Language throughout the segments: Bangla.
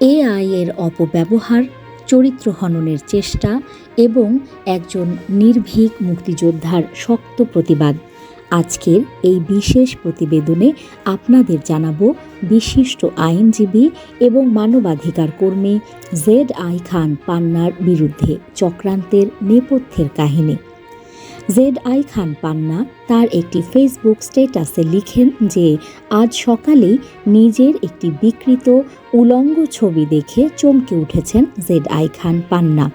এআই এর অপব্যবহার, চরিত্র হননের চেষ্টা এবং একজন নির্ভীক মুক্তিযোদ্ধার শক্ত প্রতিবাদ। আজকের এই বিশেষ প্রতিবেদনে আপনাদের জানাব বিশিষ্ট আইনজীবী এবং মানবাধিকার কর্মী জেড আই খান পান্নার বিরুদ্ধে চক্রান্তের নেপথ্যের কাহিনী। জেড আই খান পান্না তার একটি ফেসবুক স্ট্যাটাসে লিখেন যে, আজ সকালেই নিজের একটি বিকৃত উলঙ্গ ছবি দেখে চমকে উঠেছেন জেড আই খান পান্না।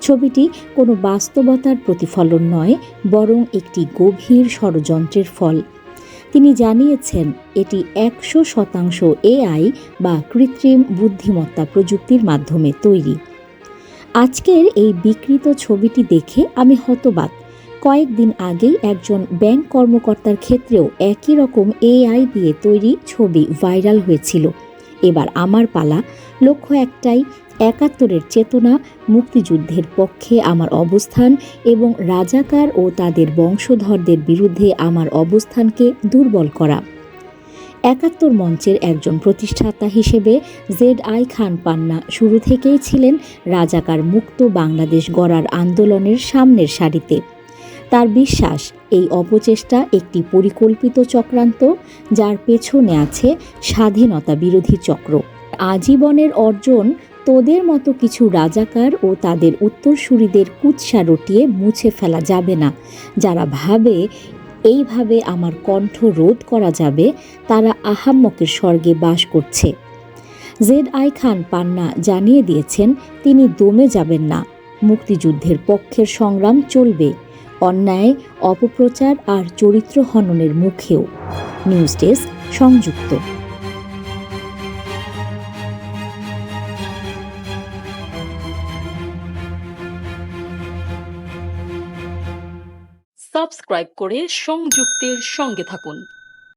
ছবিটি কোনো বাস্তবতার প্রতিফলন নয়, বরং একটি গভীর ষড়যন্ত্রের ফল। তিনি জানিয়েছেন, এটি একশো শতাংশ এআই বা কৃত্রিম বুদ্ধিমত্তা প্রযুক্তির মাধ্যমে তৈরি। আজকের এই বিকৃত ছবিটি দেখে আমি হতবাক। কয়েকদিন আগেই একজন ব্যাংক কর্মকর্তার ক্ষেত্রেও একই রকম এআই দিয়ে তৈরি ছবি ভাইরাল হয়েছিল। এবার আমার পালা, লক্ষ্য একটাই, একাত্তরের চেতনা, মুক্তিযুদ্ধের পক্ষে আমার অবস্থান এবং রাজাকার ও তাদের বংশধরদের বিরুদ্ধে আমার অবস্থানকে দুর্বল করা। একাত্তর মঞ্চের একজন প্রতিষ্ঠাতা হিসেবে জেড আই খান পান্না শুরু থেকেই ছিলেন রাজাকার মুক্ত বাংলাদেশ গড়ার আন্দোলনের সামনের সারিতে। তার বিশ্বাস, এই অপচেষ্টা একটি পরিকল্পিত চক্রান্ত, যার পেছনে আছে স্বাধীনতা বিরোধী চক্র। আজীবনের অর্জন তোদের মতো কিছু রাজাকার ও তাদের উত্তরসূরিদের কুৎসা রটিয়ে মুছে ফেলা যাবে না। যারা ভাবে, এইভাবে আমার কণ্ঠ রোধ করা যাবে তারা আহাম্মকের স্বর্গে বাস করছে। জেড আই খান পান্না জানিয়ে দিয়েছেন, তিনি দমে যাবেন না। মুক্তিযুদ্ধের পক্ষের সংগ্রাম চলবে। অন্যায় অপপ্রচার আর চরিত্র হননের মুখেও। নিউজ ডেস্ক সংযুক্ত। সাবস্ক্রাইব করে সংযুক্তের সঙ্গে থাকুন।